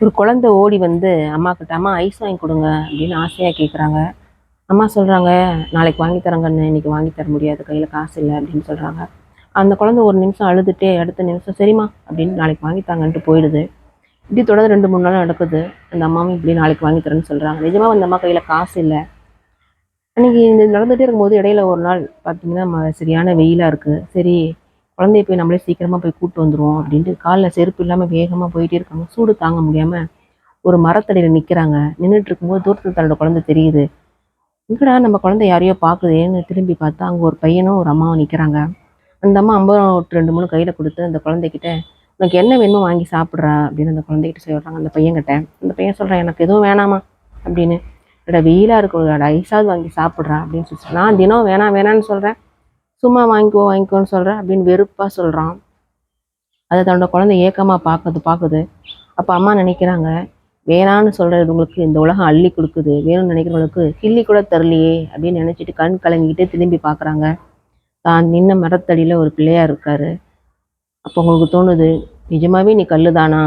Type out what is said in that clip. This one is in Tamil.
ஒரு குழந்தை ஓடி வந்து அம்மா கிட்ட அம்மா ஐஸ் வாங்கி கொடுங்க அப்படின்னு ஆசையாக கேட்குறாங்க அம்மா சொல்கிறாங்க நாளைக்கு வாங்கி தரேங்கன்னு இன்னைக்கு வாங்கி தர முடியாது கையில் காசு இல்லை அப்படின்னு சொல்கிறாங்க அந்த குழந்தை ஒரு நிமிஷம் அழுதுட்டே அடுத்த நிமிஷம் சரிம்மா அப்படின்னு நாளைக்கு வாங்கி தாங்கன்ட்டு போயிடுது. இப்படி தொடர்ந்து ரெண்டு மூணு நாள் நடக்குது. அந்த அம்மாவும் இப்படி நாளைக்கு வாங்கி தரேன்னு சொல்கிறாங்க நிஜமாக அந்த அம்மா கையில் காசு இல்லை. அன்றைக்கி இந்த நடந்துகிட்டே இருக்கும்போது இடையில ஒரு நாள் பார்த்தீங்கன்னா சரியான வெயிலாக இருக்குது சரி குழந்தைய போய் நம்மளே சீக்கிரமாக போய் கூப்பிட்டு வந்துடுவோம் அப்படின்ட்டு காலில் செருப்பு இல்லாமல் வேகமாக போயிட்டே இருக்காங்க. சூடு தாங்க முடியாமல் ஒரு மரத்தடியில் நிற்கிறாங்க நின்றுட்டு இருக்கும்போது தூரத்தில் தன்னோட குழந்தை தெரியுது. இங்கடா நம்ம குழந்தை யாரையோ பார்க்குதேன்னு திரும்பி பார்த்தா அங்கே ஒரு பையனும் ஒரு அம்மாவும் நிற்கிறாங்க அந்த அம்மா ஐம்பது ரெண்டு மூணு கையில் கொடுத்து அந்த குழந்தைகிட்ட உனக்கு என்ன வேணுமோ வாங்கி சாப்பிட்றா அப்படின்னு அந்த குழந்தைகிட்ட சொல்கிறாங்க அந்த பையன்கிட்ட. அந்த பையன் சொல்கிறான் எனக்கு எதுவும் வேணாமா அப்படின்னு. இல்லைடா வெயிலாக இருக்கும் ஐஸாவது வாங்கி சாப்பிட்றா அப்படின்னு சொல்லி நான் தினம் வேணாம் வேணான்னு சொல்கிறேன் சும்மா வாங்கிக்கோ வாங்கிக்கோன்னு சொல்கிறேன் அப்படின்னு வெறுப்பாக சொல்கிறான் அதை தன்னோட குழந்தை ஏக்கமாக பார்க்குது பார்க்குது. அப்போ அம்மா நினைக்கிறாங்க வேணான்னு சொல்கிறவங்களுக்கு இந்த உலகம் அள்ளி கொடுக்குது வேணும்னு நினைக்கிறவங்களுக்கு கிள்ளி கூட தரலையே அப்படின்னு நினச்சிட்டு கண் கலங்கிட்டு திரும்பி பார்க்குறாங்க. தான் நின்ன மரத்தடியில் ஒரு பிள்ளையாக இருக்காரு. அப்போ உங்களுக்கு தோணுது நிஜமாகவே நீ கல் தானா